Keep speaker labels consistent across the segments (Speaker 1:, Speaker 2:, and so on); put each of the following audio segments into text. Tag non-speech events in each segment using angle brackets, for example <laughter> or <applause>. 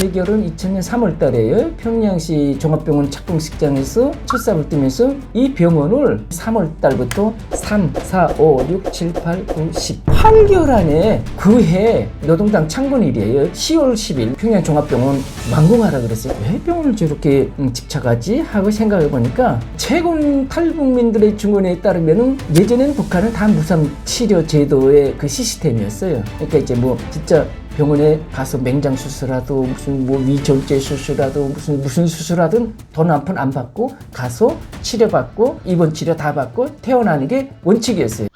Speaker 1: 제 결혼 2000년 3월 달에요. 평양시 종합병원 착공식장에서 첫 삽을 뜨면서 이 병원을 3월 달부터 3, 4, 5, 6, 7, 8, 9, 10, 8개월 안에 그 해 노동당 창건일이에요. 10월 10일 평양 종합병원 완공하라 그랬어요. 왜 병원을 저렇게 음, 집착하지? 하고 생각해 보니까 최근 탈북민들의 증언에 따르면은 예전엔 북한은 다 무상 치료 제도의 그 시스템이었어요. 그러니까 이제 뭐 진짜 병원에 가서 맹장 수술하도 무슨 뭐 위절제 수술하도 무슨 무슨 수술하든 돈 한 푼 안 받고 가서 치료받고 입원 치료 다 받고 퇴원하는 게 원칙이었어요.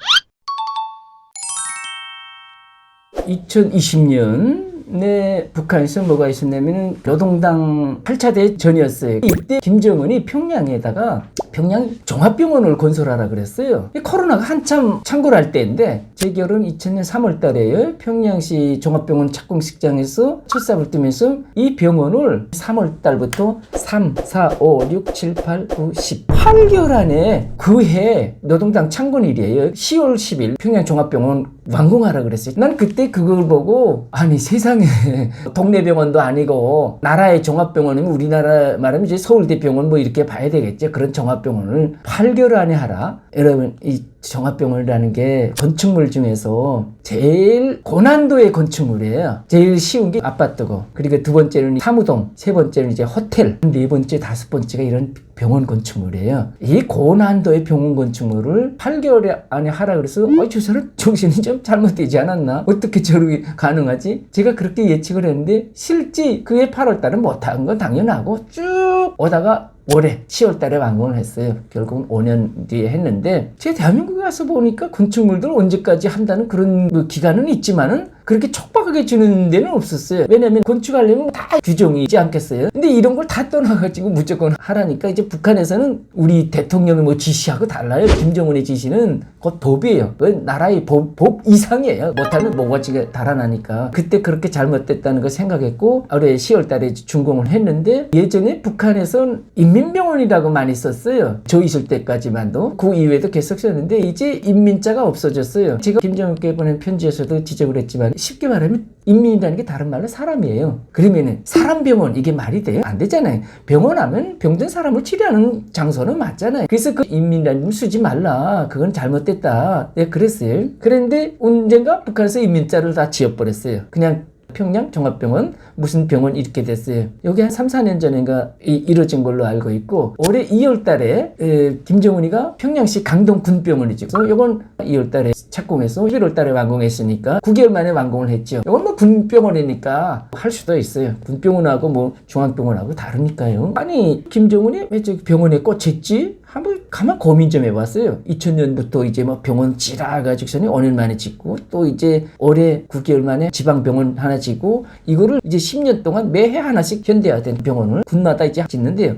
Speaker 1: 2020년 에 북한에서 뭐가 있었냐면은 노동당 8차 대전이었어요. 이때 김정은이 평양에다가 평양 종합병원을 건설하라 그랬어요. 이 코로나가 한참 창궐할 때인데 제 결혼 2000년 3월 달에요. 평양시 종합병원 착공식장에서 첫 삽을 뜨면서 이 병원을 3월 달부터 3, 4, 5, 6, 7, 8, 9, 10, 8개월 안에 그 해 노동당 창건일이에요. 10월 10일 평양 종합병원 완공하라 그랬어요. 난 그때 그걸 보고 아니 세상에 <laughs> 동네 병원도 아니고 나라의 종합병원이면 우리나라 말하면 이제 서울대 병원 뭐 이렇게 봐야 되겠죠. 그런 종합병원을 8개월 안에 하라. 여러분 이 종합병원이라는 게 건축물 중에서 제일 고난도의 건축물이에요. 제일 쉬운 게 아파트고 그리고 두 번째는 사무동, 세 번째는 이제 호텔, 네 번째, 다섯 번째가 이런 병원 건축물이에요. 이 고난도의 병원 건축물을 8개월 안에 하라 그래서 어, 저 사람 정신이 좀 잘못되지 않았나? 어떻게 저렇게 가능하지? 제가 그렇게 예측을 했는데 실제 그해 8월 달은 못한 건 당연하고 쭉 오다가 올해 10월 달에 완공을 했어요. 결국은 5년 뒤에 했는데 제가 대한민국에 가서 보니까 건축물들 언제까지 한다는 그런 그 기간은 있지만은 그렇게 촉박하게 주는 데는 없었어요. 왜냐면 건축하려면 다 규정이 있지 않겠어요? 근데 이런 걸 다 떠나가지고 무조건 하라니까 이제 북한에서는 우리 대통령이 뭐 지시하고 달라요. 김정은의 지시는 곧 법이에요. 그 나라의 법, 법 이상이에요. 못하면 뭐가지가 달아나니까. 그때 그렇게 잘못됐다는 걸 생각했고 올해 10월 달에 준공을 했는데 예전에 북한에선 인민병원이라고 많이 썼어요. 저 있을 때까지만도. 그 이후에도 계속 썼는데 이제 인민자가 없어졌어요. 제가 김정은께 보낸 편지에서도 지적을 했지만 쉽게 말하면 인민이라는 게 다른 말로 사람이에요. 그러면은 사람 병원 이게 말이 돼요? 안 되잖아요. 병원 하면 병든 사람을 치료하는 장소는 맞잖아요. 그래서 그 인민이라는 걸 쓰지 말라. 그건 잘못됐다. 네, 그랬어요. 그런데 언젠가 북한에서 인민자를 다 지어버렸어요. 그냥 평양 종합병원 무슨 병원 이렇게 됐어요. 여기 한 3, 4년 전인가 이, 이루어진 걸로 알고 있고 올해 2월 달에 에, 김정은이가 평양시 강동 군병원이죠. 그래서 요건 2월 달에 착공해서 11월 달에 완공했으니까 9개월 만에 완공을 했죠. 요건 뭐 군병원이니까 할 수도 있어요. 군병원하고 뭐 중앙병원하고 다르니까요. 아니 김정은이 왜 저기 병원에 꽂혔지? 한번 가만 고민 좀 해봤어요. 2000년부터 이제 뭐 병원 지라가지고서는 5년 만에 짓고 또 이제 올해 9개월 만에 지방병원 하나 짓고 이거를 이제 10년 동안 매해 하나씩 현대화된 병원을 군마다 이제 짓는데요.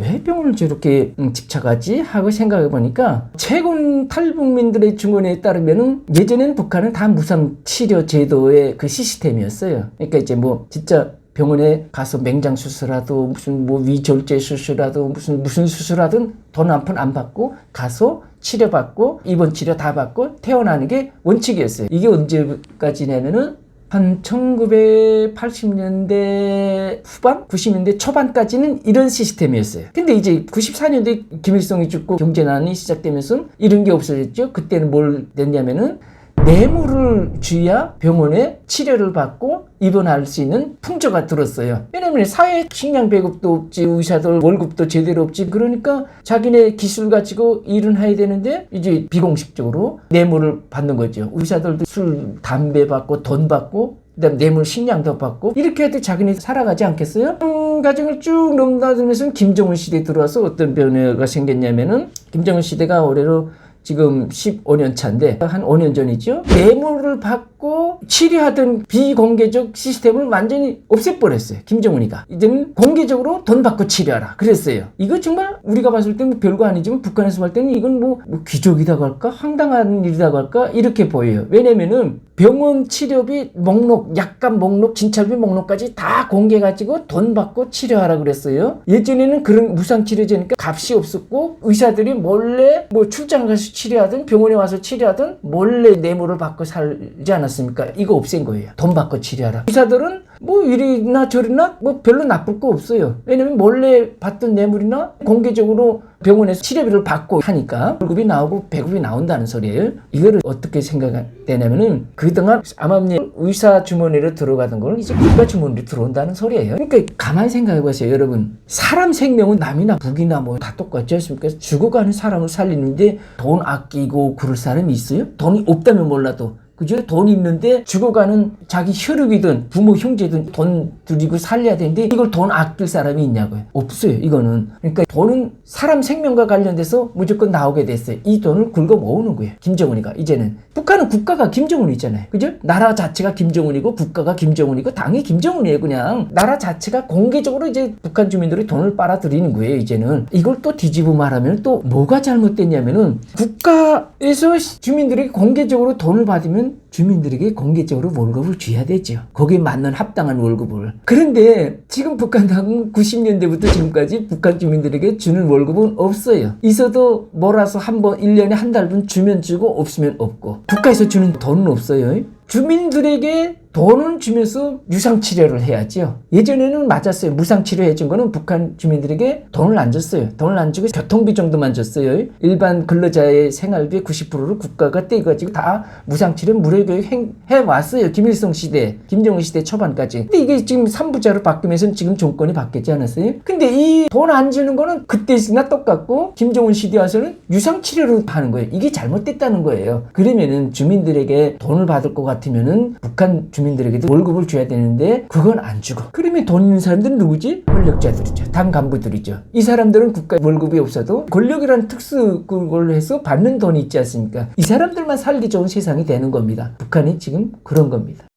Speaker 1: 왜 병원을 저렇게 음, 집착하지? 하고 생각해 보니까 최근 탈북민들의 증언에 따르면은 예전엔 북한은 다 무상 치료 제도의 그 시스템이었어요. 그러니까 이제 뭐 진짜 병원에 가서 맹장 수술하도 무슨 뭐 위절제 수술하도 무슨 무슨 수술하든 돈 한 푼 안 받고 가서 치료받고 입원 치료 다 받고 퇴원하는 게 원칙이었어요. 이게 언제까지냐면은 한 1980년대 후반, 90년대 초반까지는 이런 시스템이었어요. 근데 이제 94년도에 김일성이 죽고 경제난이 시작되면서 이런 게 없어졌죠. 그때는 뭘 됐냐면은 뇌물을 주야 병원에 치료를 받고 입원할 수 있는 풍조가 들었어요. 왜냐면 사회 식량 배급도 없지, 의사들 월급도 제대로 없지. 그러니까 자기네 기술 가지고 일은 해야 되는데 이제 비공식적으로 뇌물을 받는 거죠. 의사들도 술, 담배 받고 돈 받고 그다음 뇌물 식량도 받고 이렇게 해도 자기네 살아가지 않겠어요? 음, 과정을 쭉 넘나들면서 김정은 시대 들어와서 어떤 변화가 생겼냐면은 김정은 시대가 올해로 지금 15년 차인데 한 5년 전이죠. 뇌물을 받고 치료하던 비공개적 시스템을 완전히 없애버렸어요. 김정은이가. 이제는 공개적으로 돈 받고 치료하라. 그랬어요. 이거 정말 우리가 봤을 때는 별거 아니지만 북한에서 볼 때는 이건 뭐, 뭐 귀족이라고 할까? 황당한 일이라고 할까? 이렇게 보여요. 왜냐면은 병원 치료비 목록, 약관 목록, 진찰비 목록까지 다 공개해가지고 돈 받고 치료하라 그랬어요. 예전에는 그런 무상치료제니까 값이 없었고 의사들이 몰래 뭐 출장 가서 치료하든 병원에 와서 치료하든 몰래 뇌물을 받고 살지 않았습니까? 이거 없앤 거예요. 돈 받고 치료하라. 의사들은 뭐 이리나 저리나 뭐 별로 나쁠 거 없어요. 왜냐면 몰래 받던 뇌물이나 공개적으로 병원에서 치료비를 받고 하니까 월급이 나오고 배급이 나온다는 소리예요. 이거를 어떻게 생각되냐면은 그동안 암암리 의사 주머니로 들어가던 거는 이제 국가 주머니로 들어온다는 소리예요. 그러니까 가만히 생각해 보세요, 여러분. 사람 생명은 남이나 북이나 뭐 다 똑같지 않습니까? 죽어가는 사람을 살리는데 돈 아끼고 그럴 사람이 있어요? 돈이 없다면 몰라도 그죠? 돈 있는데 죽어가는 자기 혈육이든 부모 형제든 돈 들이고 살려야 되는데 이걸 돈 아낄 사람이 있냐고요? 없어요. 이거는 그러니까 돈은 사람 생명과 관련돼서 무조건 나오게 됐어요. 이 돈을 긁어 모으는 거예요. 김정은이가 이제는 북한은 국가가 김정은이잖아요. 그죠? 나라 자체가 김정은이고 국가가 김정은이고 당이 김정은이에요. 그냥 나라 자체가 공개적으로 이제 북한 주민들이 돈을 빨아들이는 거예요. 이제는 이걸 또 뒤집어 말하면 또 뭐가 잘못됐냐면은 국가에서 주민들이 공개적으로 돈을 받으면 주민들에게 공개적으로 월급을 줘야 되죠. 거기에 맞는 합당한 월급을. 그런데 지금 북한 당은 90년대부터 지금까지 북한 주민들에게 주는 월급은 없어요. 있어도 몰아서 한 번, 1년에 한 달분 주면 주고 없으면 없고. 국가에서 주는 돈은 없어요. 주민들에게 돈은 주면서 유상치료를 해야죠. 예전에는 맞았어요. 무상치료 해준 거는 북한 주민들에게 돈을 안 줬어요. 돈을 안 주고 교통비 정도만 줬어요. 일반 근로자의 생활비 90%를 국가가 떼가지고 다 무상치료 무료교육 행- 해왔어요. 김일성 시대, 김정은 시대 초반까지. 근데 이게 지금 3부자로 바뀌면서 지금 정권이 바뀌지 않았어요? 근데 이 돈 안 주는 거는 그때나 똑같고 김정은 시대 와서는 유상치료로 하는 거예요. 이게 잘못됐다는 거예요. 그러면은 주민들에게 돈을 받을 것 같으면은 북한 주민들에게도 월급을 줘야 되는데 그건 안 주고 그러면 돈 있는 사람들은 누구지? 권력자들이죠. 당 간부들이죠. 이 사람들은 국가 월급이 없어도 권력이라는 특수 그걸 해서 받는 돈이 있지 않습니까? 이 사람들만 살기 좋은 세상이 되는 겁니다. 북한이 지금 그런 겁니다.